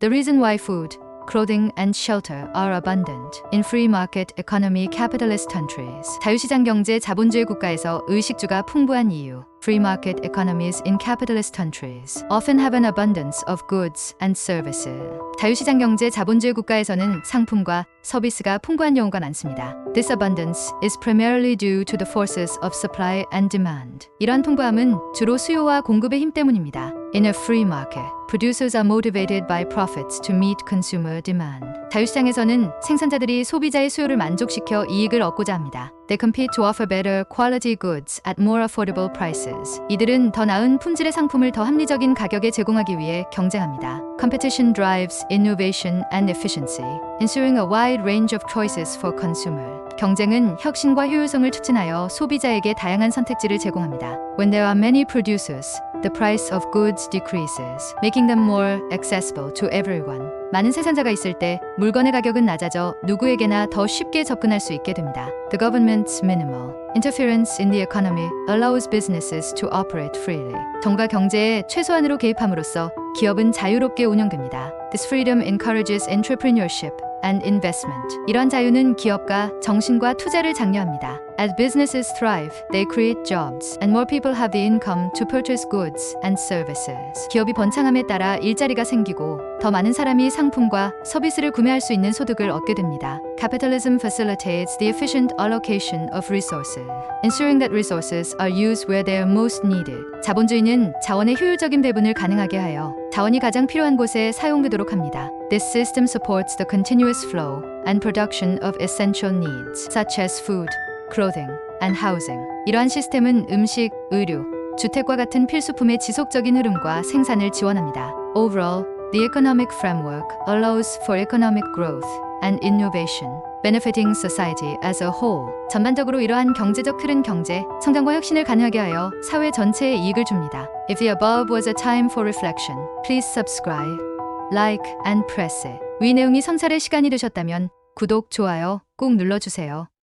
The reason why food, clothing, and shelter are abundant in free market economy capitalist countries. 자유시장 경제 자본주의 국가에서 의식주가 풍부한 이유. Free market economies in capitalist countries often have an abundance of goods and services. 자유시장 경제 자본주의 국가에서는 상품과 서비스가 풍부한 경우가 많습니다. This abundance is primarily due to the forces of supply and demand. 이러한 풍부함은 주로 수요와 공급의 힘 때문입니다. In a free market, producers are motivated by profits to meet consumer demand. 자유시장에서는 생산자들이 소비자의 수요를 만족시켜 이익을 얻고자 합니다. They compete to offer better quality goods at more affordable prices. 이들은 더 나은 품질의 상품을 더 합리적인 가격에 제공하기 위해 경쟁합니다. Competition drives innovation and efficiency, ensuring a wide range of choices for consumer. 경쟁은 혁신과 효율성을 촉진하여 소비자에게 다양한 선택지를 제공합니다. When there are many producers, the price of goods decreases, making them more accessible to everyone. 많은 생산자가 있을 때 물건의 가격은 낮아져 누구에게나 더 쉽게 접근할 수 있게 됩니다. The government's minimal interference in the economy allows businesses to operate freely. 정부가 경제에 최소한으로 개입함으로써 기업은 자유롭게 운영됩니다. This freedom encourages entrepreneurship and investment. 이러한 자유는 기업가 정신과 투자를 장려합니다. As businesses thrive, they create jobs, and more people have the income to purchase goods and services. 기업이 번창함에 따라 일자리가 생기고 더 많은 사람이 상품과 서비스를 구매할 수 있는 소득을 얻게 됩니다. Capitalism facilitates the efficient allocation of resources, ensuring that resources are used where they are most needed. 자본주의는 자원의 효율적인 배분을 가능하게 하여 자원이 가장 필요한 곳에 사용되도록 합니다. This system supports the continuous flow and production of essential needs, such as food, clothing, and housing. 이러한 시스템은 음식, 의료, 주택과 같은 필수품의 지속적인 흐름과 생산을 지원합니다. Overall, the economic framework allows for economic growth and innovation, benefiting society as a whole. 전반적으로 이러한 경제적 틀은 경제, 성장과 혁신을 가능하게 하여 사회 전체에 이익을 줍니다. If the above was a time for reflection, please subscribe, like, and press it. 위 내용이 성찰의 시간이 되셨다면 구독, 좋아요 꼭 눌러주세요.